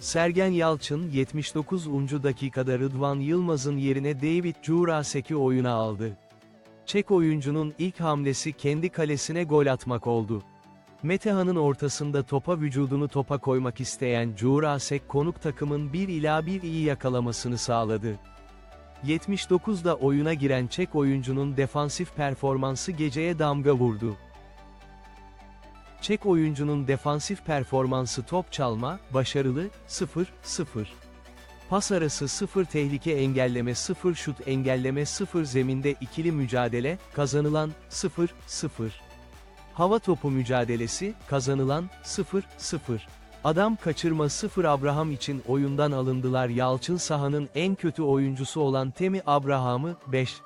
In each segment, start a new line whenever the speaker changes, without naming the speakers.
Sergen Yalçın 79. dakikada Rıdvan Yılmaz'ın yerine David Jurasek'i oyuna aldı. Çek oyuncunun ilk hamlesi kendi kalesine gol atmak oldu. Metehan'ın ortasında topa vücudunu topa koymak isteyen Jurasek konuk takımın 1 ila 1 iyi yakalamasını sağladı. 79'da oyuna giren Çek oyuncunun defansif performansı geceye damga vurdu. Çek oyuncunun defansif performansı top çalma, başarılı, 0-0. Pas arası 0 tehlike engelleme 0 şut engelleme 0 zeminde ikili mücadele, kazanılan, 0-0. Hava topu mücadelesi, kazanılan, 0-0. Adam kaçırma 0 Abraham için oyundan alındılar Yalçın sahanın en kötü oyuncusu olan Temi Abraham'ı, 5.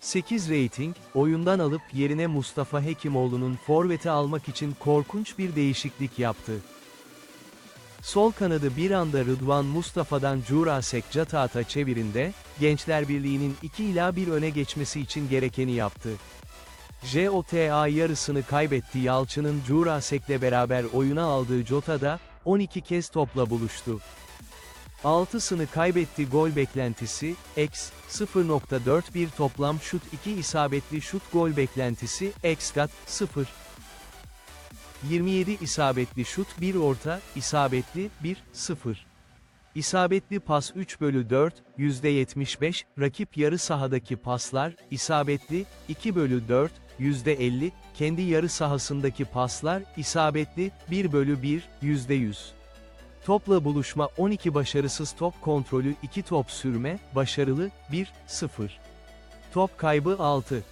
8 rating, oyundan alıp yerine Mustafa Hekimoğlu'nun forveti almak için korkunç bir değişiklik yaptı. Sol kanadı bir anda Rıdvan Mustafa'dan Jurasek Cataat'a çevirinde, Gençler Birliği'nin 2 ila 1 öne geçmesi için gerekeni yaptı. JOTA yarısını kaybetti Yalçın'ın Jurasek'le beraber oyuna aldığı Jota'da, 12 kez topla buluştu. 6'sını kaybetti gol beklentisi, x, 0.41 toplam şut 2 isabetli şut gol beklentisi, x kat, 0. 27 isabetli şut 1 orta, isabetli, 1, 0. İsabetli pas 3 bölü 4, %75, rakip yarı sahadaki paslar, isabetli, 2 bölü 4, %50, kendi yarı sahasındaki paslar, isabetli, 1 bölü 1, %100. Topla buluşma 12 başarısız top kontrolü 2 top sürme, başarılı, 1, 0. Top kaybı 6.